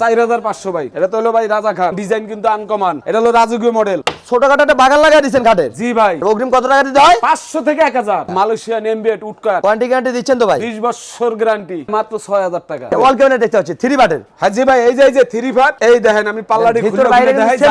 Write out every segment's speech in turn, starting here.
চার হাজার পাঁচশো ভাই। এটা তো হলো ভাই রাজা খান ডিজাইন কিন্তু আনকমান এটা হলো রাজকীয় মডেল ছোটখাটো একটা বাগান লাগাই দিচ্ছেন ঘাটের জি ভাই। অগ্রিম কত টাকা দিতে হয়? পাঁচশো থেকে এক হাজার। মালয়েশিয়ান এমবিএট উটকাট ওয়ারেন্টি গ্যারান্টি দিচ্ছেন তো ভাই? বিশ বছর গ্যারান্টি মাত্র ছয় হাজার টাকা। ওয়াল ক্যাবিনেট দেখতে পাচ্ছি থ্রি বাটের হ্যাঁ জি ভাই এই যে এই যে থ্রি ফাট এই দেখেন আমি পাল্লাটি খুলে বাইরে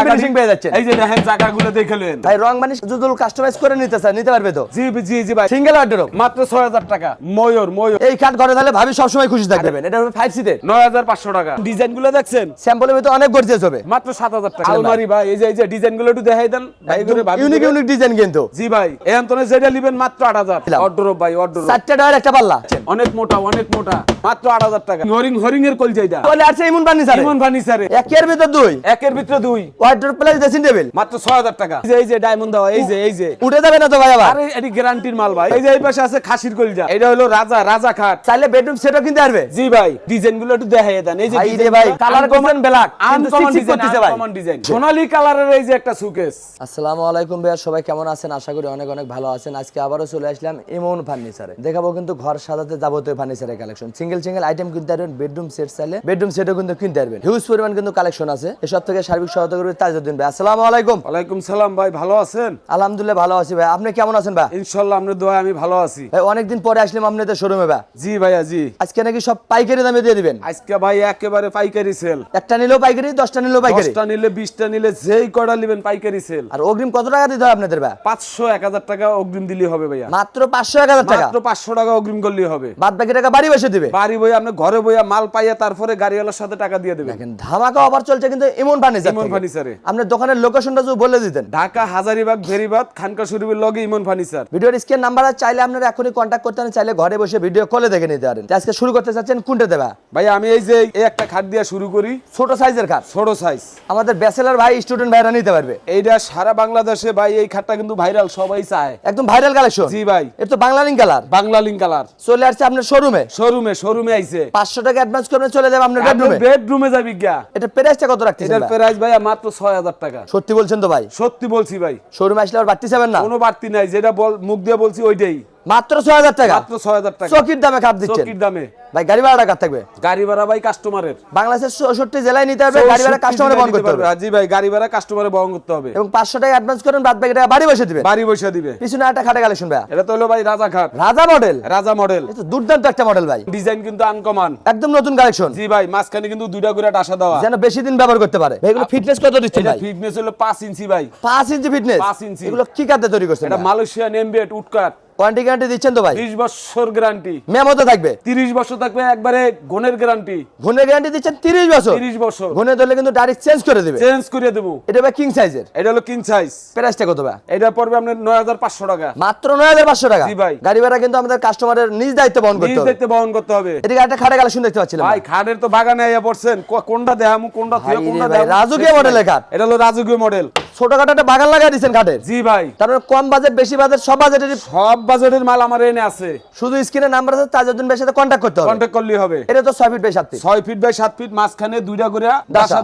finishing পেয়ে যাচ্ছেন। এই যে দেখেন জায়গাগুলো দেখে নেন। ভাই রং মানে যদি কাস্টমাইজ করে নিতে চায় নিতে পারবে তো? জি জি জি ভাই। সিঙ্গেল ওয়ার্ডরোব মাত্র ছয় হাজার টাকা ময়ূর ময়ূর। এই খাট ঘরে তাহলে ভাবি সবসময় খুশি থাকবেন এটা হবে ফাইভ সিটের নয় হাজার পাঁচশো টাকা। ডিজাইনগুলো দেখছেন? স্যাম্পলের ভিতরে অনেক গর্জিয়াস হবে। মাত্র সাত হাজার টাকা। আলমারি। ভাই এই যে এই যে ডিজাইনগুলো একটু দেখাই দেন ভাই করে ইউনিক ইউনিক ডিজাইন কিন্তু। জি ভাই এই অন্তনে যেটা নেবেন মাত্র আট হাজার। দিলাম। অর্ডার ভাই অর্ডার চারটে টাকার একটা পাল্লা। অনেক মোটা অনেক মোটা। মাত্র আট হাজার টাকা। হরিং হরিং এর কলজাইটা চলে আসছে ইমন বানি ইমন ফার্নিচারে। একের ভিতর দুই। একের ভিতরে দুই। ওয়ার্ডরোব প্লাস ড্রেসিং টেবিল মাত্র ছয় হাজার টাকা। এই যে ডায়মন্ড দেওয়া এই যে এই যে। উঠে যাবে না তো ভাই আবার? আরে এটি গ্যারান্টির মাল ভাই। এই যে এই পাশে আছে খাসির কলজা। এটা হলো রাজা রাজা খাট। চাইলে বেডরুম সেটও কিনতে পারবে? জি ভাই ডিজাইনগুলো একটু দেখাই দেন। এই যে ভাই রে design ভাই, গুলো। colour uncommon- করছেন black, কিন্তু uncommon চিকচিক design, করতেছে ভাই। uncommon design। সোনালী কালারের এই যে একটা সুকেস আসসালামু আলাইকুম ভাইয়া সবাই কেমন আছেন? আশা করি অনেক অনেক ভালো আছেন। আজকে আবারও চলে আসলাম ইমন ফার্নিচারে। দেখাবো কিন্তু ঘর সাজাতে যাবতীয় ফার্নিচারের কালেকশন সিঙ্গেল সিঙ্গেল আইটেম কিনতে পারবেন বেডরুম সেট চাইলে। বেডরুম সেটও কিন্তু কিনতে পারবেন। হিউজ পরিমাণ কিন্তু কালেকশন আছে। এসব থেকে সার্বিক সহায়তা করবে তাজউদ্দিন ভাই। আসসালামু আলাইকুম। ওয়ালাইকুম সালাম ভাই ভালো আছেন? আলহামদুলিল্লাহ ভালো আছি ভাই আপনি কেমন আছেন ভাই ইনশাল্লাহ আপনার দোয়া আমি ভালো আছি। ভাই অনেকদিন পরে আসলাম আপনাদের শোরুমে ভাই জি ভাইয়া জি। আজকে নাকি সব পাইকারি দামে দিয়ে দিবেন? আজকে ভাই একেবারে পাইকারি সেল একটা নিলেও পাইকারি দশটা নিলেও পাইকারি। দশটা নিলে বিশটা নিলে যেই কটা নেবেন পাইকারি সেল। আর অগ্রিম কত টাকা দিতে হয় আপনাদের ভাই? টাকা অগ্রিম দিলেই হবে ভাইয়া। মাত্র টাকা? মাত্র পাঁচশো টাকা অগ্রিম করলেই হবে। বাদ বাকি টাকা বাড়ি বসে দিবে? বাড়ি বইয়া আপনি ঘরে বইয়া মাল পাইয়া তারপরে গাড়িওয়ালার সাথে টাকা দিয়ে দেবেন। দেখেন ধামাকা অফার চলছে কিন্তু ইমন ফার্নিচার ইমন ফার্নিচারে আপনার দোকানের লোকেশনটা যদি বলে দিতেন। ঢাকা হাজারিবাগ ভেরিবাদ খানকা শরীফের লগে ইমন ফার্নিচার ভিডিওর স্ক্রিন নাম্বার চাইলে আপনারা এখনই কন্ট্যাক্ট করতে পারেন চাইলে ঘরে বসে ভিডিও কলে দেখে নিতে পারেন। আজকে শুরু করতে চাচ্ছেন কোনটা দেবা? ভাই আমি এই যে এই একটা খাট দিয়ে শুরু করি। ছোট সাইজের খাট? ছোট সাইজ আমাদের ব্যাচেলার ভাই স্টুডেন্ট ভাইরা নিতে পারবে। এইটা সারা বাংলাদেশে ভাই এই খাটটা কিন্তু ভাইরাল সবাই চায়। একদম ভাইরাল কালেকশন জি ভাই। এটা তো Bangla link colour Bangla link colour চলে আসছে আপনার শোরুমে শোরুমে শোরুমে আইছে। পাঁচশো টাকা অ্যাডভান্স করে চলে যাবে আপনার বেডরুমে বেডরুমে যাবি গিয়া। এটা প্রাইসটা কত রাখতেছেন এটার প্রাইস ভাই মাত্র ছয় হাজার টাকা। সত্যি বলছেন তো ভাই? সত্যি বলছি ভাই। শোরুমে আসলে আর বাড়তি যাবেন না? কোনো বাড়তি নাই যেটা বল মুখ দিয়ে বলছি ওইটাই। মাত্র ছয় হাজার টাকা। মাত্র ছয় হাজার টাকা। চকির দামে খাপ দিচ্ছেন। চকির দামে। ভাই গাড়ি ভাড়া টাকা থাকবে? গাড়ি ভাড়া ভাই কাস্টমারের বাংলাদেশের চৌষট্টি জেলায় নিতে হবে গাড়ি ভাড়া কাস্টমারে বহন করতে হবে। জি ভাই গাড়ি ভাড়া কাস্টমারে বহন করতে হবে। এবং পাঁচশো টাকা অ্যাডভান্স করেন বাদ বাকি টাকা বাড়ি বসে দিবেন। বাড়ি বসে দিবে। পিছনে একটা খাটে কালেকশন ভাই এটা তো হলো ভাই রাজা খাট। রাজা মডেল রাজা মডেল এটা দুর্দান্ত একটা মডেল ভাই। ডিজাইন কিন্তু আনকমান একদম নতুন কালেকশন জি ভাই মাঝখানে কিন্তু দুইটা করে ডাসা দেওয়া। যেন বেশি দিন ব্যবহার করতে পারে। ভাই, এগুলো ফিটনেস কত দিচ্ছেন এটা ভাই? ফিটনেস হলো পাঁচ ইঞ্চি ভাই। পাঁচ ইঞ্চি ফিটনেস পাঁচ ইঞ্চি। এগুলো কি কাতে তৈরি করছেন এটা মালয়েশিয়ান এমবিএট উটকাট ওয়ারেন্টি গ্যারান্টি দিচ্ছেন তো ভাই? বিশ বছর গ্যারান্টি মেমোতে থাকবে? তিরিশ বছর থাকবে একবারে গুণের গ্যারান্টি ঘুনের গ্যারান্টি দিচ্ছেন তিরিশ বছর? তিরিশ বছর। ঘুনে ধরলে কিন্তু ডাইরেক্ট চেঞ্জ করে দিবে। চেঞ্জ করে দেবো। এটা ভাই কিং সাইজের এটা হলো কিং সাইজ প্রাইসটা কত ভাই? এটা পড়বে আপনার নয় হাজার পাঁচশো টাকা। মাত্র নয় হাজার পাঁচশো টাকা? জি ভাই। গাড়ি ভাড়া কিন্তু আমাদের কাস্টমারের নিজ দায়িত্ব বহন করতে নিজ হবে। দেখতে বহন করতে হবে। এদিকে একটা খাটে কালেকশন দেখতে পাচ্ছিলাম। ভাই খাটের তো বাগানে আইয়া পড়ছেন। কোনটা দেখামু কোনটা থুয়ে কোনটা দেখামু রাজকীয় মডেলের খাট। এটা হলো রাজকীয় মডেল ছোটখাটো একটা বাগান লাগাই দিচ্ছেন খাটের জি ভাই। তারপরে কম বাজেট বেশি বাজেট সব বাজেটের সব বাজারের মাল আমার এনে আছে। শুধু স্ক্রিনে নাম্বার আছে তাজউদ্দিন ভাইয়ের সাথে কন্ট্যাক্ট করতে হবে। কন্ট্যাক্ট করলেই হবে। এটা তো ছয় ফিট বাই সাত ফিট ছয় ফিট বাই সাত ফিট মাঝখানে দুইটা করে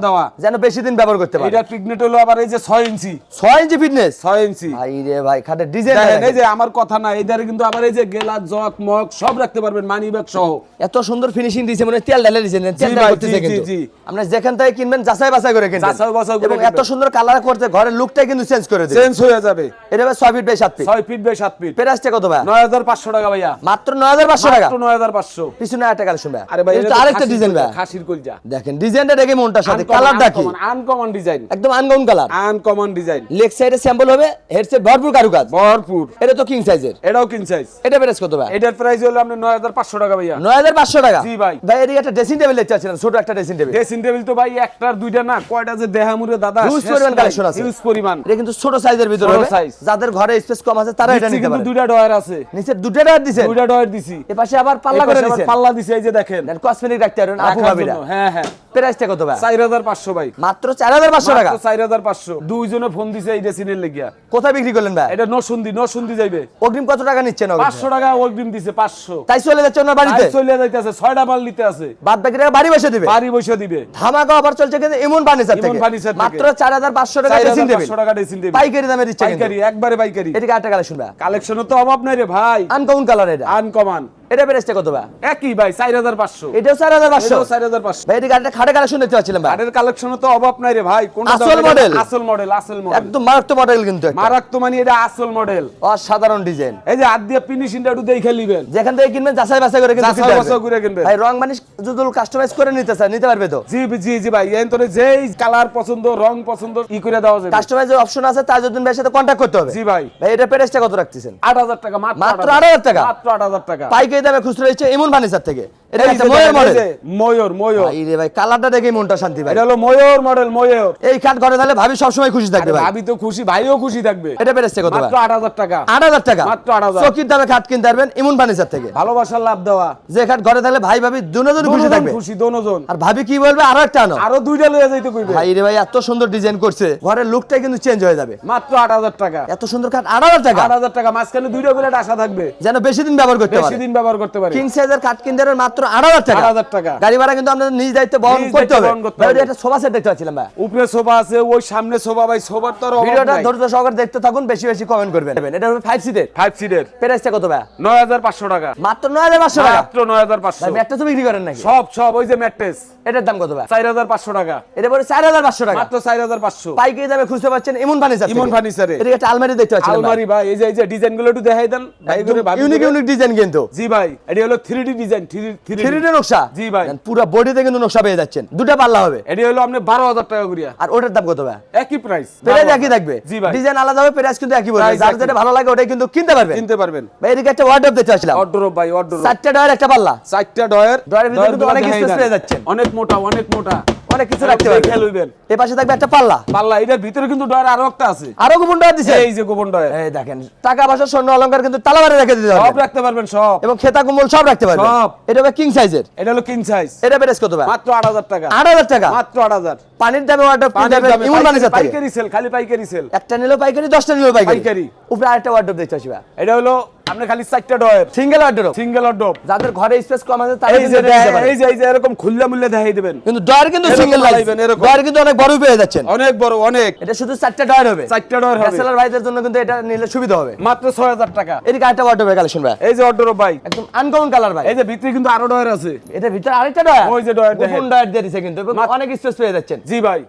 দেওয়া। যেন বেশি দিন ব্যবহার করতে পারে। এটা পিগনেট হলো আবার এই যে ছয় ইঞ্চি। ছয় ইঞ্চি ফিটনেস ছয় ইঞ্চি। ভাই রে ভাই খাটের ডিজাইন দেখেন এই যে আমার কথা না এদারে কিন্তু আবার এই যে গেলা জক মগ সব রাখতে পারবেন মানি ব্যাগ সহ। এত সুন্দর ফিনিশিং দিয়েছে মানে তেল ঢালে দিয়েছেন তেল ঢালা করতেছে কিন্তু। আপনি যেখান থেকে কিনবেন যাচাই বাছাই করে কিনবেন। যাচাই বাছাই করে এত সুন্দর কালার করতে ঘরের লুকটাই কিন্তু চেঞ্জ করে দিবে। চেঞ্জ হয়ে যাবে। এটা ভাই ছয় ফিট বাই সাত ফিট ছয় ফিট বাই সাত ফিট প্রাইসটা কত ভাই? নয় হাজার পাঁচশো টাকা ভাইয়া। মাত্র নয় হাজার পাঁচশো টাকা? মাত্র নয় হাজার পাঁচশো। পিছনে একটা কালেকশন ভাই। আরে ভাই এটা আরেকটা ডিজাইন ভাই। খাসির কলজা। দেখেন ডিজাইনটা দেখে মনটার সাথে কালারটা কি? আনকমন ডিজাইন একদম আনগাউন কালার আনকমন ডিজাইন লেগ সাইডে স্যাম্পল হবে হেডসেট ভরপুর কারুকাজ। ভরপুর। এটা তো কিং সাইজের এটাও কিং সাইজ এটা প্রাইস কত ভাই? এটার প্রাইস হলো আপনি নয় হাজার পাঁচশো টাকা ভাইয়া। নয় হাজার পাঁচশো টাকা? জি ভাই। ভাই এদিকে একটা ড্রেসিং টেবিল দেখতে ছোট একটা ড্রেসিং টেবিল ড্রেসিং টেবিল তো ভাই একটার দুইটা না কয়টা যে দেহামুরে দাদা Huge পরিমাণ collection আছে। হিউজ পরিমাণ। এটা কিন্তু ছোট সাইজের ভিতরে হবে। যাদের ঘরে স্পেস কম আছে তারা এটা নিতে পারে। দুইটা ডয়ার আছে। নিচে দুটো টাকা দিছেন দুইটা ডয়ার দিছি। এ পাশে আবার পাল্লা করে আবার দিছেন পাল্লা দিছি এই যে দেখেন। কসমেটিক রাখতে পারবেন আপু ভাবিরা। হ্যাঁ হ্যাঁ। প্রাইসটা কত ভাই? চার হাজার পাঁচশো ভাই। মাত্র চার হাজার পাঁচশো টাকা। চার হাজার পাঁচশো। দুইজনে ফোন দিছে এই ড্রেসিনের লেগিয়া। কোথায় বিক্রি করলেন ভাই? এটা নসুন্দি নসুন্দি যাইবে। অগ্রিম কত টাকা নিচ্ছেন অগ্রিম? পাঁচশো টাকা অগ্রিম দিছে পাঁচশো। তাই চলে যাচ্ছে ওনার বাড়িতে? চলে যাইতেছে ছয়টা মাল নিতে আছে। বাদ বাকি টাকা বাড়ি বসে দিবে? বাড়ি বসে দিবে। ধামাকা অফার চলছে কিন্তু ইমন ফার্নিচার থেকে। ফার্নিচার থেকে। মাত্র চার হাজার পাঁচশো টাকা চার ড্রেসিং হাজার টেবিল পাঁচশো টাকা ড্রেসিং টেবিল পাইকারি দামে দিচ্ছে পাইকারি একবারে পাইকারি। কালেকশন ভাই। তো অভাব নাই রে ভাই। আনকাউন কালার এটা। আনকমান এটা প্রাইসটা কত ভাই? একই ভাই চার হাজার পাঁচশো। এটাও চার হাজার পাঁচশো? এটাও চার হাজার পাঁচশো। ভাই এই গাড়িটা খাটে কালেকশন দেখতে পাচ্ছিলাম ভাই। কাঠের কালেকশনে তো অভাব নাই রে ভাই কোনটা আসল model? আসল মডেল আসল মডেল একদম মারাত্মক মডেল কিন্তু মারাত্মক মানে এটা আসল মডেল অসাধারণ ডিজাইন এই যে হাত দিয়ে ফিনিশিংটা একটু দেখে নিবেন। যেখান থেকে কিনবেন যাচাই বাছাই করে কিন্তু যাচাই বাছাই করে কিনবেন। ভাই রং মানিস যদি কাস্টমাইজ করে নিতে চায় নিতে পারবে তো? জি জি জি ভাই এন তোরে যেই কালার পছন্দ রং পছন্দ ই করে দেওয়া যাবে। কাস্টমাইজের অপশন আছে তার জন্য ভাইয়ের সাথে কন্ট্যাক্ট করতে হবে। জি ভাই। ভাই এটা প্রাইসটা কত রাখতেছেন? আট হাজার টাকা মাত্র মাত্র 8,000 8,000 টাকা? মাত্র আট হাজার টাকা। পাইকারি দামে খুচরো এমন ফার্নিচার থেকে। এটা একটা যে ময়ের দেখেন, এই মডেল। ময়ূর ময়ূর। ভাই ভাই কালারটা দেখে মনটা শান্তি ভাই। এটা হলো ময়ূর মডেল ময়ূর। এই খাট ঘরে তাহলে ভাবি সবসময় খুশি থাকবে ভাই। ভাবি তো খুশি ভাইও খুশি থাকবে। এটা প্রাইসটা কত মাত্র আট হাজার টাকা। আট হাজার টাকা। মাত্র 8,000 চকির দামে খাট কিনতে পারবেন ইমন ফার্নিচার থেকে। ভালোবাসার লাভ দেওয়া। যে খাট ঘরে তাহলে ভাই ভাবি দুজন খুশি থাকবে। খুশি দোনোজন আর ভাবি কি বলবে? আরও একটা আনো। আরও দুইটা লয়ে যাইতে কইবে। ভাই রে ভাই এত সুন্দর ডিজাইন করছে। ঘরের লুকটাই কিন্তু চেঞ্জ হয়ে যাবে। মাত্র আট হাজার টাকা। এত সুন্দর খাট আট হাজার টাকা। আট হাজার টাকা মাঝখানে দুইটা করে আশা থাকবে। যেন বেশি দিন ব্যবহার করতে বেশি দিন ব্যবহার করতে পারে। কিং সাইজের কাঠ কিনতে পারবেন মাত্র আট হাজার টাকা। 8,000 টাকা। গাড়ি ভাড়া কিন্তু আপনাদের নিজ দায়িত্ব বহন করতে হবে। ভাই। একটা সোফা সেট দেখতে পাচ্ছিলাম ভাই। উপরে সোফা আছে ওই সামনে সোফা ভাই সোফার তো ভিডিওটা ধৈর্য সহকারে দেখতে থাকুন বেশি বেশি কমেন্ট করবেন। এটা হবে ফাইভ সিটের ফাইভ সিটের প্রাইসটা কত ভাই? নয় হাজার পাঁচশো টাকা। মাত্র নয় হাজার পাঁচশো টাকা? মাত্র নয় হাজার পাঁচশো। ভাই ম্যাটটা বিক্রি করেন নাকি? সব সব ওই যে ম্যাট্রেস এটার দাম কত ভাই? চার হাজার পাঁচশো টাকা। এটা পরে চার হাজার পাঁচশো টাকা। মাত্র চার হাজার পাঁচশো। পাইকারি দামে খুঁজতে পাচ্ছেন এমন ফার্নিচার ইমন ফার্নিচারে এটা একটা আলমারি দেখতে পাচ্ছেন আলমারি ভাই এই যে এই যে ডিজাইনগুলো একটু দেখাই দেন। ভাই ইউনিক ইউনিক ডিজাইন কিন্তু। জি ভাই এটি হলো three D design three three নকশা। জি ভাই। পুরো বডিতে কিন্তু নকশা পেয়ে যাচ্ছেন। দুটা পাল্লা হবে। এটি হলো আপনি বারো হাজার টাকা করিয়া। আর ওটার দাম কত ভাই? একই প্রাইস প্রাইস একই থাকবে। জি ভাই। ডিজাইন আলাদা হবে প্রাইস কিন্তু একই বলবে যার যেটা ভালো লাগে ওটাই কিন্তু কিনতে পারবেন। কিনতে পারবেন। ভাই এদিকে একটা ওয়ার্ডরোব দেখতে আসলাম। অর্ডার ভাই অর্ডার চারটা ডয়ের একটা পাল্লা। চারটা ডয়ের ডয়ের ভিতরে অনেক স্পেস পেয়ে যাচ্ছেন। অনেক মোটা অনেক মোটা। অনেক কিছু রাখতে পারবেন লইবেন। এ পাশে থাকবে একটা পাল্লা। পাল্লা এটার ভিতরে কিন্তু ডয়ের আরও একটা আছে। আরও গোপন ডয়ার দিছে? এই যে গোপন ডয়ের। এই দেখেন টাকা পয়সা স্বর্ণ অলংকার কিন্তু তালাবারে রেখে দিতে সব রাখতে পারবেন সব। এবং খেতা কম্বল সব রাখতে পারবেন। সব। এটা হবে কিং সাইজের এটা হলো কিং সাইজ এটা প্রাইস কত ভাই? মাত্র আট হাজার টাকা। আট হাজার টাকা। মাত্র আট হাজার। পানির দামে ওয়ার্ডরোব পানির দামে ইমন পাইকারি- ফার্নিচার পাইকারি সেল খালি পাইকারি সেল একটা নিলো পাইকারি দশটা নিলো পাইকারি। পাইকারি। উপরে আরেকটা ওয়ার্ডরোব দেখতে ভাই এটা হলো আপনি খালি চারটা drawer single wardrobe single wardrobe যাদের ঘরে স্পেস কম আছে তারা কিন্তু দেখ- পারে। এই যে এই যে এরকম খুললা মুল্লা দেখাই দিবেন। কিন্তু ডয়ার কিন্তু সিঙ্গেল লাগাইবেন, এরকম। ডয়ার কিন্তু অনেক বড় পেয়ে যাচ্ছেন। অনেক বড় অনেক। এটা শুধু চারটা ডয়ার হবে। চারটা ডয়ের হবে। ব্যাচেলর ভাইদের জন্য কিন্তু এটা নিলে সুবিধা হবে। মাত্র ছয় হাজার টাকা। এদিকে আরেকটা ওয়ার্ডরোবের কালেকশন ভাই। এই যে অর্ডার ভাই। একদম আনকমন কালার ভাই। এই যে ভিতরে কিন্তু আরও ডয়ের আছে। এটা ভিতরে আরেকটা ডয়ার ওই যে ডয়ার দেখেন। ডয়ার দিয়ে দিছে কিন্তু। অনেক স্পেস পেয়ে যাচ্ছেন। জি ভাই।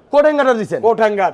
দিছেন?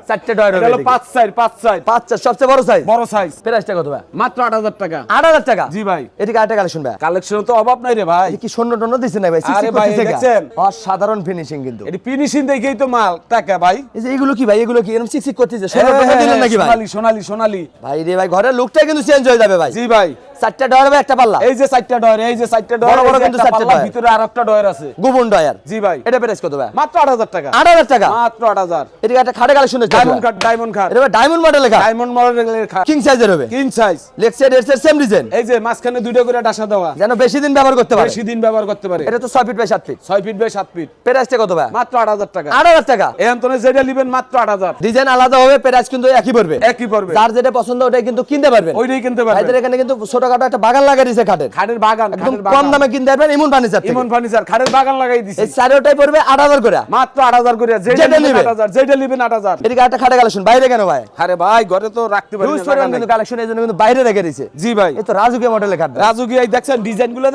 চারটে ডয়ার হবে হলো পাঁচ সাইড পাঁচ সাইড পাঁচ চার সবচেয়ে বড় সাইজ বড় সাইজ প্রাইসটা কত ভাই? মাত্র আট হাজার টাকা। আট হাজার টাকা? জি ভাই। এদিকে কালেকশন ভাই। কালেকশন তো অভাব নাই রে ভাই। কি স্বর্ণ টন্য দিছে না ভাই? আরে ভাই? দেখছেন? অসাধারণ ফিনিশিং কিন্তু। এটি ফিনিশিং দেখেই তো মাল। টাকা ভাই? এই যে এগুলো কি ভাই? এগুলো কি এরকম সিকসিক করতেছে? সোনালি সোনালি সোনালি ভাই রে ভাই ঘরের লুকটা কিন্তু চেঞ্জ হয়ে যাবে ভাই। জি ভাই। চারটা ডয়ার একটা পাল্লা। এই যে চারটা ডয়ের এই যে চারটা বড় বড় কিন্তু চারটে ভিতরে আর একটা ডয়ের আছে। গোপন ডয়ার। জি ভাই। এটা প্রাইস কত ভাই? মাত্র আট হাজার টাকা। আট হাজার টাকা? মাত্র আট হাজার। এদিকে একটা খাটে কালেকশন দেখতে ডায়মন্ড কাট ডায়মন্ড কাট এটা ডায়মন্ড মডেল লেখা ডায়মন্ড মডেলের খাট। কিং সাইজের হবে। কিং সাইজ লেগ সাইড এর সেম ডিজাইন এই যে মাঝখানে দুইটা করে ডাসা দেওয়া। যেন বেশি দিন ব্যবহার করতে পারে। বেশি দিন ব্যবহার করতে পারে। এটা তো ছয় ফিট বাই সাত ফিট ছয় ফিট বাই সাত ফিট প্রাইসটা কত ভাই? মাত্র আট হাজার টাকা। আট হাজার টাকা। এই যেটা নিবেন মাত্র আট হাজার। ডিজাইন আলাদা হবে প্রাইস কিন্তু একই পড়বে। একই পড়বে। যার যেটা পছন্দ ওটাই কিন্তু কিনতে পারবেন। ওইটাই কিনতে পারবেন। এখানে কিন্তু ছোটখাটো একটা বাগান লাগাই দিয়েছে খাটের। খাটের বাগান একদম কম দামে কিনতে পারবেন এমন ফার্নিচার ইমন ফার্নিচার খাটের বাগান লাগাই দিছি। এই চারোটাই পড়বে আট হাজার করে। মাত্র আট হাজার করে যেটা যেটা নিবেন নিবেন। আট হাজার যেটা নিবেন আট হাজার। এদিকে একটা খাটে কালেকশন বাইরে কেন ভাই? আরে ভাই ঘরে তো রাখতে পারি না, কিন্তু কালেকশন এই জন্য কিন্তু বাইরে রেখে দিয়েছে জি ভাই। এই তো রাজুকে মডেলের খাট। রাজুকি এই দেখছেন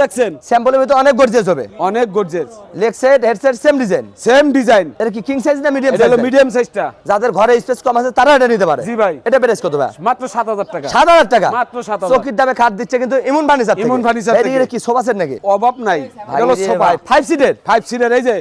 দেখছেন? স্যাম্পলের ভিতরে অনেক গর্জিয়াস হবে। অনেক gorgeous leg side same design same design এটা কি কিং সাইজ না মিডিয়াম সাইজ মিডিয়াম সাইজটা যাদের ঘরে স্পেস কম আছে তারা এটা নিতে পারে। জি ভাই। এটা প্রাইস কত ভাই? মাত্র সাত হাজার টাকা। সাত হাজার টাকা। মাত্র 7,000 চকির দামে খাট দিচ্ছে কিন্তু ইমন ফার্নিচার ইমন ফার্নিচার। এটা কি সোফা সেট নাকি? অভাব নাই। ভালো সোফা ভাই, five seater? ফাইভ সিটার এই যে।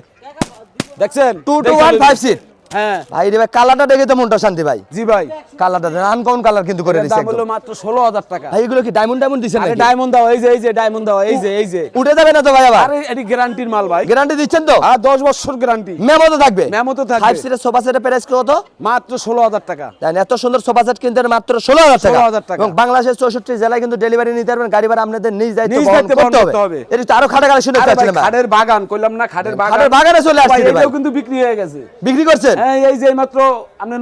দেখছেন? টু টু দেখে ওয়ান নিন। ফাইভ সিট হ্যাঁ। ভাই রে ভাই কালারটা দেখে তো মনটা শান্তি ভাই। জি ভাই। কালারটা আনকমন কালার কিন্তু করে দাম হলো মাত্র ষোলো হাজার টাকা। ভাই এগুলো কি ডায়মন্ড ডায়মন্ড দিচ্ছেন আরে ডায়মন্ড দাও এই যে এই যে ডায়মন্ড দাও এই যে এই যে। উঠে যাবে না তো ভাই আবার? আরে এটি গ্যারান্টির মাল ভাই। গ্যারান্টি দিচ্ছেন তো? আর দশ বছর গ্যারান্টি মেমো তো থাকবে। মেমো তো থাকবে। ফাইভ সিটের সোফা সেটের প্রাইস কত? মাত্র ষোলো হাজার টাকা। জানেন এত সুন্দর সোফা সেট কিনতে মাত্র ষোলো হাজার টাকা। 16,000 টাকা। এবং বাংলাদেশের চৌষট্টি জেলায় কিন্তু ডেলিভারি নিতে পারবেন গাড়ি ভাড়া আপনাদের নিজ দায়িত্ব বহন করতে হবে। এটি তো আরও খাটা পাচ্ছিলাম ভাই। খাটের বাগান কইলাম না খাটের বাগান। খাটের বাগানে চলে আসছে ভাই। এটাও কিন্তু বিক্রি হয়ে গেছে। বিক্রি করছেন? হ্যাঁ এই যে মাত্র আপনি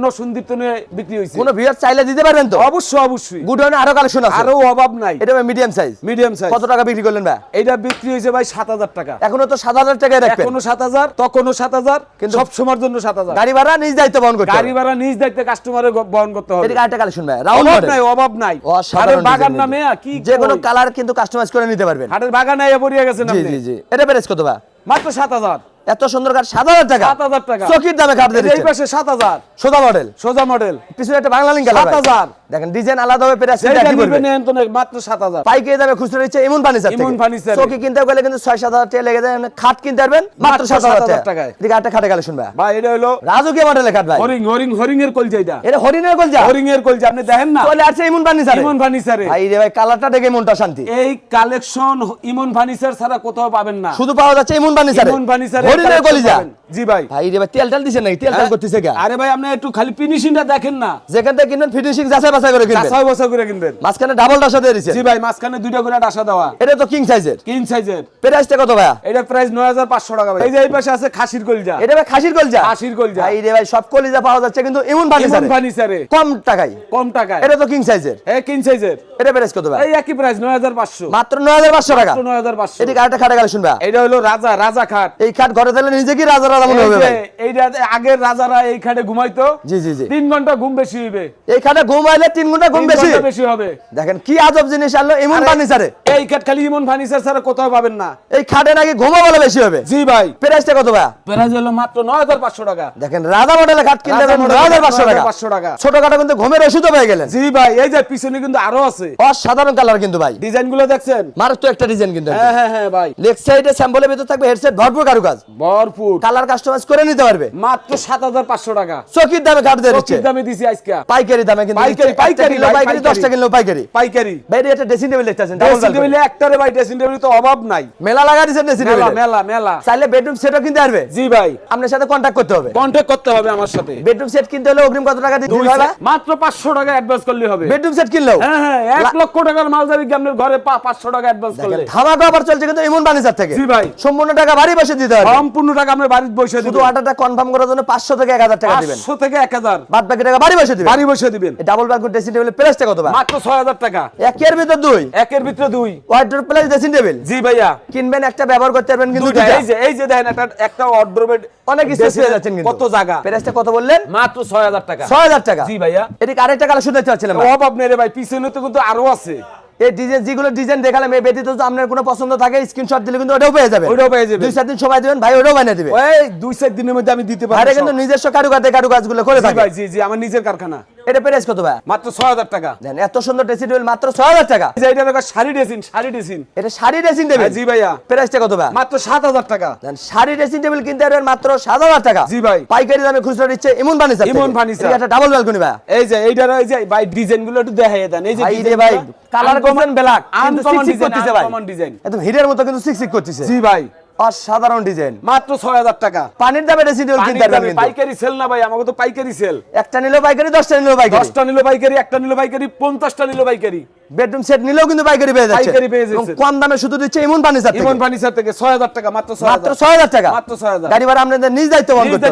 বিক্রি হয়েছে কোনো ভিউয়ার চাইলে দিতে পারবেন তো? অবশ্যই অবশ্যই। গুডাউনে আরও কালেকশন আছে। আরও অভাব নাই। এটা মিডিয়াম সাইজ মিডিয়াম সাইজ কত টাকা বিক্রি করলেন ভাই? এইটা বিক্রি হয়েছে ভাই সাত হাজার টাকা। এখনও তো সাত হাজার টাকায় রাখবেন। এখনও সাত হাজার তখনও সাত হাজার কিন্তু- সব সময়ের জন্য সাত হাজার। গাড়ি ভাড়া নিজ দায়িত্ব বহন করতে গাড়ি ভাড়া নিজ দায়িত্বে কাস্টমারের বহন করতে হবে। এটা আরেকটা কালেকশন ভাই? রাউন্ড অভাব নাই অভাব নাই। বাগান নামে কি যে কোনো কালার কিন্তু কাস্টমাইজ করে নিতে পারবেন। হাটের বাগান নাই পড়িয়ে গেছেন জি জি জি। এটা প্রাইস কত ভাই? মাত্র সাত হাজার। এত সুন্দর কাঠ সাত হাজার টাকা। সাত হাজার টাকা। চকির দামে কাঠ দিয়ে এই পাশে সাত হাজার। সোজা মডেল সোজা মডেল পিছনে একটা বাংলা লিঙ্ক সাত 7,000 দেখেন ডিজাইন আলাদা হবে তো মাত্র সাত হাজার। পাইকারি দামে খুচরা দিচ্ছে এমন ফার্নিচার ইমন ফার্নিচারে। চকি কিনতে গেলে কিন্তু ছয় সাত হাজার টাকা লেগে যায়। খাট কিনতে পারবেন মাত্র মাত্র সাত হাজার 7,000 টাকায়। এদিকে একটা খাটে কালেকশন ভাই। ভাই এটা হলো রাজকীয় মডেলের খাট ভাই। হরিং হরিং হরিং এর কলজা এটা। এটা হরিণের গোল যা হরিং এর কলজা আপনি দেখেন না? চলে আসছে ইমন ফার্নিচার ইমন ফার্নিচারে ভাই রে ভাই কালারটা দেখে মনটা শান্তি। এই কালেকশন ইমন ফার্নিচার ছাড়া কোথাও পাবেন না। শুধু পাওয়া যাচ্ছে ইমন ফার্নিচার ইমন ফার্নিচারে হরিণের গলিজা জি ভাই। ভাই রে ভাই তেল তেল দিছেন নাকি? তেল তেল করতেছে কে? আরে ভাই আপনি একটু খালি ফিনিশিংটা দেখেন না। যেখান থেকে কিনবেন ফিনিশিং যাচাই বাছাই করে কিনবেন? ছয় বছর করে কিনবেন। মাঝখানে ডাবল ডাসা দিয়ে জি ভাই মাঝখানে দুইটা করে ডাসা দেওয়া। এটা তো কিং সাইজের কিং সাইজের প্রাইসটা কত ভাই এটা প্রাইস নয় হাজার পাঁচশো টাকা ভাই। এই যে এই পাশে আছে খাসির কলজা। এটা ভাই খাসির কলজা? খাসির কলজা। ভাই রে ভাই সব কলিজা পাওয়া যাচ্ছে কিন্তু ইমন ফার্নিচারে ফার্নিচারে কম টাকায়। কম টাকায়। এটা তো কিং সাইজের এ কিং সাইজের এটা প্রাইস কত ভাই? এই একই প্রাইস নয় হাজার পাঁচশো। মাত্র নয় হাজার পাঁচশো টাকা। নয় হাজার পাঁচশো। এদিকে আরেকটা খাটে কালেকশন ভাই এটা হলো রাজা রাজা খাট। এই খাট ঘরে থাকলে নিজে কি রাজা রাজা মনে হবে ভাই? এইটা আগের রাজারা এই খাটে ঘুমাইতো। জি জি জি। তিন ঘণ্টা ঘুম বেশি হইবে। এই খাটে ঘুম আইলে তিন ঘণ্টা ঘুম বেশি? বেশি হবে। দেখেন কি আজব জিনিস আনলো এমন ফার্নিচারে এই খাট খালি ইমন ফার্নিচার ছাড়া কোথাও পাবেন না। এই খাটে নাকি ঘুমা বলে বেশি হবে। জি ভাই। প্রাইসটা কত ভাই প্রাইস হলো মাত্র নয় হাজার পাঁচশো টাকা। দেখেন রাজা মডেলের খাট হাজার পাঁচশো টাকা। 9,500 টাকা। ছোট খাটো কিন্তু ঘুমের ওষুধও পেয়ে গেলেন। জি ভাই এই যে পিছনে কিন্তু আরও আছে। অসাধারণ কালার কিন্তু ভাই। ডিজাইনগুলো দেখছেন? মারাত্মক একটা ডিজাইন কিন্তু হ্যাঁ হ্যাঁ হ্যাঁ ভাই। লেগ সাইডে স্যাম্পলের ভিতর থাকবে হেডসেট ভরপুর কারুকাজ। ভরপুর। কালার কাস্টমাইজ করে নিতে পারবে। মাত্র সাত হাজার পাঁচশো টাকা। চকির দামে কাট দিয়ে দিচ্ছে। চকির দামে দিছি আজকে। পাইকারি দামে কিন্তু পাইকারি, পাইকারি পাইকারি পাইকারি। দশটা কিলো পাইকারি। পাইকারি। ভাই এটা ড্রেসিং টেবিল দেখতেছেন টেবিলে একটারে ভাই ড্রেসিং টেবিলে তো অভাব নাই। মেলা লাগা দিচ্ছেন ড্রেসিং টেবিল মেলা মেলা। চাইলে বেডরুম সেটও কিনতে পারবে? জি ভাই। আপনার সাথে কন্ট্যাক্ট করতে হবে। কন্ট্যাক্ট করতে হবে আমার সাথে। বেডরুম সেট কিনতে হলে অগ্রিম কত টাকা দিতে হবে? মাত্র পাঁচশো টাকা অ্যাডভান্স করলে হবে। বেডরুম সেট কিনলেও? হ্যাঁ হ্যাঁ এক লক্ষ টাকার মাল যাবে কি আপনার ঘরে পা- পাঁচশো টাকা অ্যাডভান্স করলে। ধামাকা অফার চলছে কিন্তু ইমন ফার্নিচার থেকে। জি ভাই। সম্পূর্ণ টাকা বাড়ি বসে দিতে হবে। সম্পূর্ণ টাকা আপনার বাড়িতে বসে শুধু অর্ডারটা কনফার্ম করার জন্য পাঁচশো থেকে এক হাজার টাকা দিবেন। পাঁচশো থেকে এক হাজার। বাদ বাকি টাকা বাড়ি বসে দিবেন। বাড়ি বসে দিবেন। ডাবল ব্যাগ ড্রেসিং টেবিলের প্রাইসটা কত মাত্র ছয় হাজার টাকা। একের ভিতর দুই। একের ভিতরে দুই। ওয়াইড্রোপ প্লাস ড্রেসিং টেবিল জি ভাইয়া। কিনবেন একটা ব্যবহার করতে পারবেন কিন্তু। এই যে এই যে দেখেন একটা একটা অনেক স্পেস পেয়ে যাচ্ছেন কিন্তু। কত জায়গা? প্রাইসটা কত বললেন? মাত্র ছয় হাজার টাকা। ছয় হাজার টাকা। জি ভাইয়া। এদিকে আরেকটা কালেকশন দেখতে পাচ্ছিলাম ভাই। অভাব নেই রে ভাই পিছনে তো কিন্তু আরও আছে। এই ডিজাইন যেগুলো ডিজাইন দেখালাম এই ব্যতীত যদি আপনার কোনো পছন্দ থাকে স্ক্রিনশট দিলে কিন্তু ওটাও পেয়ে যাবেন। ওইটাও পেয়ে যাবেন। দুই চার দিন সময় দিবেন ভাই ওটাও বানিয়ে দিবে। ওই দুই চার দিনের মধ্যে আমি দিতে পারি কিন্তু নিজস্ব কারুকাজে কারুকাজগুলো করে থাকে। ভাই জি জি আমার নিজের কারখানা। এটা প্রাইস কত ভাই? মাত্র ছয় হাজার টাকা। দেন এত সুন্দর ড্রেসিং টেবিল মাত্র ছয় হাজার টাকা। এই যে এটা একটা শাড়ি ড্রেসিং শাড়ি ড্রেসিং এটা শাড়ি ড্রেসিং টেবিল জি ভাইয়া। প্রাইসটা কত ভাই? মাত্র সাত হাজার টাকা। দেন শাড়ি ড্রেসিং টেবিল কিনতে পারবেন মাত্র সাত হাজার টাকা। জি ভাই। পাইকারি দামে খুচরা দিচ্ছে ইমন ফার্নিচার ইমন ফার্নিচার। এটা ডাবল ব্যালকনি ভাই। এই যে এইটার এই যে ভাই ডিজাইনগুলো একটু দেখাই দেন। এই যে ভাই ভাই কালার করছেন ব্ল্যাক কিন্তু uncommon সিকসিক করতেছে ভাই। uncommon design। একদম হিরের মতো কিন্তু সিকসিক করতেছে। জি ভাই। অসাধারণ ডিজাইন। মাত্র ছয় হাজার টাকা। পানির দামে ড্রেসিং টেবিল কিনতে পারবেন পাইকারি সেল না ভাই আমাকে তো পাইকারি সেল একটা নিলেও পাইকারি দশটা নিলেও পাইকারি। দশটা নিলো পাইকারি একটা নিলো পাইকারি পঞ্চাশটা নিলো পাইকারি। বেডরুম সেট নিলেও কিন্তু পাইকারি পেয়ে যাচ্ছে। পাইকারি পেয়ে যাচ্ছে। কম দামে শুধু দিচ্ছে ইমন ফার্নিচার ইমন ফার্নিচার থেকে ছয় হাজার টাকা মাত্র ছয় মাত্র হাজার। ছয় হাজার টাকা। মাত্র 6,000 গাড়ি ভাড়া আপনাদের নিজ দায়িত্ব বহন করতে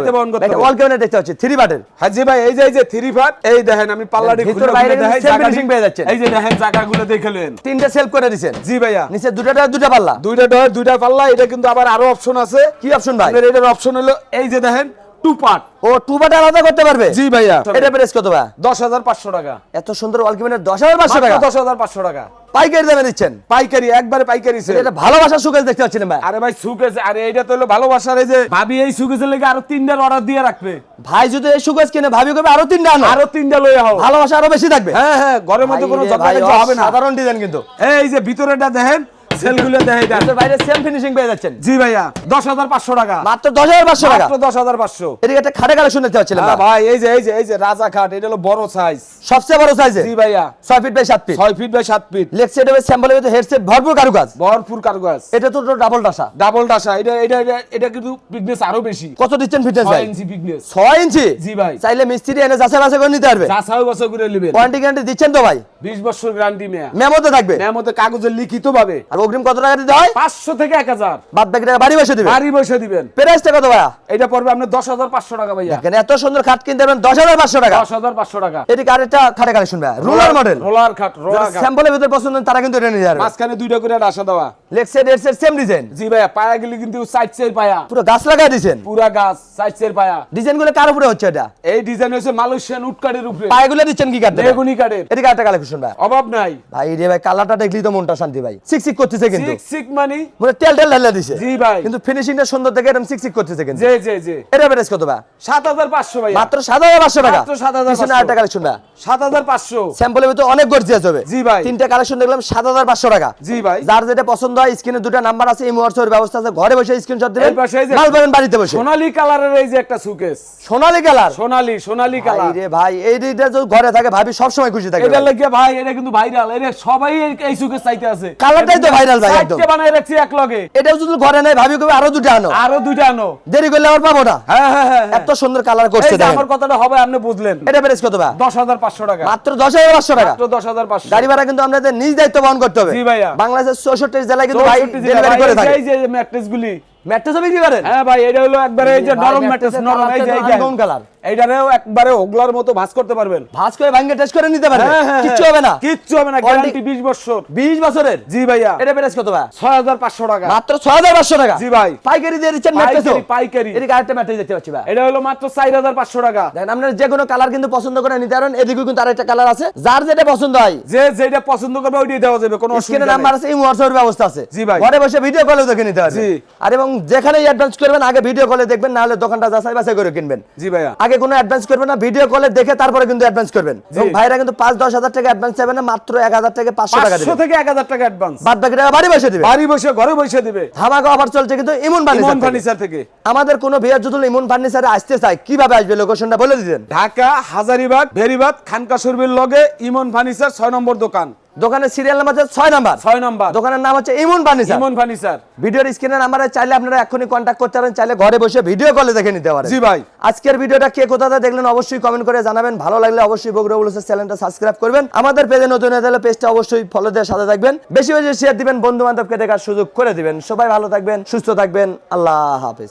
হবে। ওয়াল কেবিনেট দেখতে পাচ্ছি থ্রি বাটের হ্যাঁ জি ভাই এই যে এই যে থ্রি ফাট এই দেখেন আমি পাল্লাটি ভিতর খুলে বাইরে দেখাই জায়গাটি- finishing পেয়ে যাচ্ছেন। এই যে দেখেন জায়গাগুলো দেখে নেন। তিনটে সেলফ করে দিচ্ছেন। জি ভাইয়া। নিচে দুটা ডয়ার, দুটা পাল্লা। দুইটা ডর দুইটা পাল্লা এটা কিন্তু আবার আরও অপশন আছে। কি অপশন ভাই? এটার অপশন হলো এই যে দেখেন টু পার্ট ও টু বাট আলাদা করতে পারবে? জি ভাইয়া। এটা প্রাইস কত ভাই? দশ হাজার পাঁচশো টাকা। এত সুন্দর ওয়াল কেবিনেট দশ টাকা? দশ হাজার পাঁচশো টাকা। পাইকারি দামে দিচ্ছেন পাইকারি একবারে পাইকারি সেল এটা ভালোবাসার সুকেশ দেখতে পাচ্ছিলেন ভাই। আরে ভাই সুকেস আরে এটা তো হলো ভালোবাসার এই যে ভাবি এই সুকেসের লেগে আরও তিনটার অর্ডার দিয়ে রাখবে। ভাই যদি এই সুকেশ কিনে ভাবি কবে আরও তিনটা আনো। আরও তিনটা লয়ে হও ভালোবাসা আরও বেশি থাকবে। হ্যাঁ হ্যাঁ ঘরের মধ্যে কোনো ঝগড়া হবে না। সাধারণ ডিজাইন কিন্তু। এই যে ভিতরেটা দেখেন সেলগুলো দেখে দেন। বাইরে সেম ফিনিশিং পেয়ে যাচ্ছেন। জি ভাইয়া দশ হাজার পাঁচশো টাকা। মাত্র দশ হাজার পাঁচশো টাকা। মাত্র দশ হাজার পাঁচশো। এদিকে একটা খাটে কালেকশন দেখতে পাচ্ছিলাম হ্যাঁ ভাই। এই যে এই যে এই যে রাজা খাট এটা হলো বড় সাইজ সবচেয়ে বড় সাইজে জি ভাইয়া। ছয় ফিট বাই সাত ফিট ছয় ফিট বাই সাত ফিট লেগ সেট হবে স্যাম্পলের ভিতরে হেডসেট ভরপুর কারুকাজ। ভরপুর কারুকাজ। এটা তো ডাবল ডাসা ডাবল ডাসা এটা এটা এটা- কিন্তু বিগনেস আরও বেশি। কত দিচ্ছেন ফিটনেস ছয় ভাই? ইঞ্চি বিগনেস ছয় ইঞ্চি জি ভাই। চাইলে মিস্ত্রি এনে যাচাই বাছাই করে নিতে পারবে। যা ছয় বছর করে নেবেন। ওয়ারেন্টি গ্যারান্টি দিচ্ছেন তো ভাই? বিশ বছর গ্যারান্টি মেয়া মেমোতে থাকবে। মধ্যে কাগজে লিখিত ভাবে আর অগ্রিম কত টাকা দিতে হয়? পাঁচশো থেকে এক হাজার। বাদ বাকি টাকা বাড়ি বসে দিবে বাড়ি বসে দিবেন। প্রাইসটা কত ভাইয়া? এটা পড়বে হাজার পাঁচশো টাকা ভাইয়া। দেখেন এত সুন্দর খাট কিনতে পারবেন দশ হাজার পাঁচশো টাকা। দশ হাজার পাঁচশো টাকা। এদিকে আরেকটা খাটে কালেকশন ভাইয়া। রোলার মডেল রোলার খাট রোলার খাট। স্যাম্পলের ভিতরে পছন্দ তারা কিন্তু এটা নিয়ে যাবে। মাঝখানে দুইটা করে আসা দেওয়া। সাইড এর সেম ডিজাইন জি ভাইয়া পায়া গেলে কিন্তু সাইড সের পায়া। পুরো গাছ লাগাই দিয়েছেন? পুরা গাছ সাইড সের পায়া। ডিজাইনগুলো কার উপরে হচ্ছে এটা? এই ডিজাইন হচ্ছে মালয়েশিয়ান উটকাটের উপরে। পায়েগুলো দিচ্ছেন কি কাটতে বেগুনি কাঠের। এদিকে আরেকটা কালেকশন ভাই অভাব নাই। ভাই রে ভাই কালারটা দেখলি তো মনটা শান্তি ভাই। সিক সিক করতেছে কিন্তু। সিক সিক মানি মানে তেল তেল ঢালা দিছে। জি ভাই। কিন্তু ফিনিশিংটা সুন্দর দেখে এরকম সিক সিক করতেছে কিন্তু। জি জি জি। এটা প্রাইস কত ভাই? সাত হাজার পাঁচশো ভাইয়া। মাত্র সাত হাজার পাঁচশো টাকা। মাত্র 7,500 পিছনে আরেকটা কালেকশন ভাই। হাজার পাঁচশো। স্যাম্পলের ভিতরে অনেক গর্জিয়াস হবে জি ভাই। তিনটা কালেকশন দেখলাম সাত হাজার পাঁচশো টাকা। জি ভাই। যার যেটা পছন্দ হয় স্ক্রিনে দুটো নাম্বার আছে হোয়াটসঅ্যাপের ব্যবস্থা আছে। ঘরে বসে স্ক্রিনশট দিবেন। মাল পাবেন বাড়িতে বসে। সোনালী কালারের এই যে একটা সুকেস সোনালী কালার? সোনালী সোনালী কালার। রে ভাই এই দিকটা যদি ঘরে থাকে ভাবি সব সময় খুশি থাকে এটা লাগিয়ে ভাই এটা কিন্তু ভাইরাল এটা সবাই এই- সুকেস চাইতে আছে। কালারটাই তো viral ভাই একদম। বানাই রাখছি এক লগে এটাও যদি ঘরে নাই ভাবি কবে আরও দুটো আনো। আরও দুইটা আনো। দেরি করলে আবার পাবো না। হ্যাঁ হ্যাঁ হ্যাঁ হ্যাঁ। এত সুন্দর কালার করছে দেখেন। আমার কথাটা হবে আপনি বুঝলেন। এটা প্রাইস কত ভাই? দশ হাজার পাঁচশো টাকা। মাত্র দশ হাজার পাঁচশো টাকা। মাত্র দশ হাজার পাঁচশো। গাড়ি ভাড়া কিন্তু আপনাদের নিজ দায়িত্ব বহন করতে হবে। জি ভাইয়া। বাংলাদেশের চৌষট্টি জেলায় কিন্তু ভাই 64 ডেলিভারি করে থাকে। এই যে ম্যাট্রেস গুলি। ম্যাট্রেসও বিক্রি করেন হ্যাঁ ভাই এটা হলো একবারে এই যে নরম ম্যাট্রেস নরম এই যে এই যে। colour। এইটারেও একবারে ওগলার মতো ভাঁজ করতে পারবেন। ভাঁজ করে ভাঙ্গে টেস্ট করে নিতে পারবে? হ্যাঁ, হ্যাঁ, কিচ্ছু হ্যাঁ। হবে না? কিচ্ছু হবে না গ্যারান্টি বিশ বছর। বিশ বছরের? জি ভাইয়া। এটা প্রাইস কত ভাই? ছয় হাজার পাঁচশো টাকা। মাত্র ছয় হাজার পাঁচশো টাকা? জি ভাই। পাইকারি দিয়ে দিচ্ছেন পাইকারি পাইকারি। এদিকে আরেকটা ম্যাট্রেস দেখতে পাচ্ছি ভাই। এটা হলো মাত্র চার হাজার পাঁচশো টাকা। দেখেন আপনার যে কোনো কালার কিন্তু পছন্দ করে নিতে পারেন। এদিকেও কিন্তু আরেকটা কালার আছে। যার যেটা পছন্দ হয়। যে যেটা পছন্দ করবে ওইটাই দেওয়া যাবে কোনো অসুবিধা নাম্বার আছে এই হোয়াটসঅ্যাপের ব্যবস্থা আছে। জি ভাই। ঘরে বসে ভিডিও কলেও দেখে নিতে পারবে জি। আর এবং যেখানেই অ্যাডভান্স করবেন আগে ভিডিও কলে দেখবেন না হলে দোকানটা যাচাই বাছাই করে কিনবেন। জি ভাইয়া। আগে কোনো অ্যাডভান্স করবেন না ভিডিও কলে দেখে তারপরে কিন্তু অ্যাডভান্স করবেন। এবং ভাইরা কিন্তু পাঁচ দশ হাজার টাকা অ্যাডভান্স দেবে না মাত্র এক হাজার টাকা পাঁচশো টাকা দেবে। থেকে এক হাজার টাকা অ্যাডভান্স বাদ বাকি টাকা বাড়ি বসে দিবে। বাড়ি বসে ঘরে বসে দিবে। ধামাকা অফার চলছে কিন্তু ইমন ফার্নিচার থেকে। আমাদের কোনো যদি ইমন ফার্নিচারে আসতে চায় কীভাবে আসবে? লোকেশনটা বলে দিতেন। ঢাকা হাজারিবাগ ভেরিবাগ খানকা শরীফের লগে ইমন ফার্নিচার ছয় নম্বর দোকান। দোকানের সিরিয়াল নাম্বার হচ্ছে ছয় নাম্বার। ছয় নম্বর। দোকানের নাম হচ্ছে ইমন ফার্নিচার ইমন ফার্নিচার ভিডিওর স্ক্রিনের নাম্বারে চাইলে আপনারা এখনই কন্ট্যাক্ট করতে পারেন চাইলে ঘরে বসে ভিডিও কলে দেখে নিতে পারেন। জি ভাই। আজকের ভিডিওটা কে কোথাতে দেখলেন অবশ্যই কমেন্ট করে জানাবেন। ভালো লাগলে অবশ্যই বগুড়া বলেছে চ্যানেলটা সাবস্ক্রাইব করবেন। আমাদের পেজে নতুন হয়ে থাকলে পেজটা অবশ্যই ফলো দেওয়ার সাথে থাকবেন। বেশি বেশি শেয়ার দিবেন বন্ধু বান্ধবকে দেখার সুযোগ করে দিবেন। সবাই ভালো থাকবেন সুস্থ থাকবেন। আল্লাহ হাফেজ।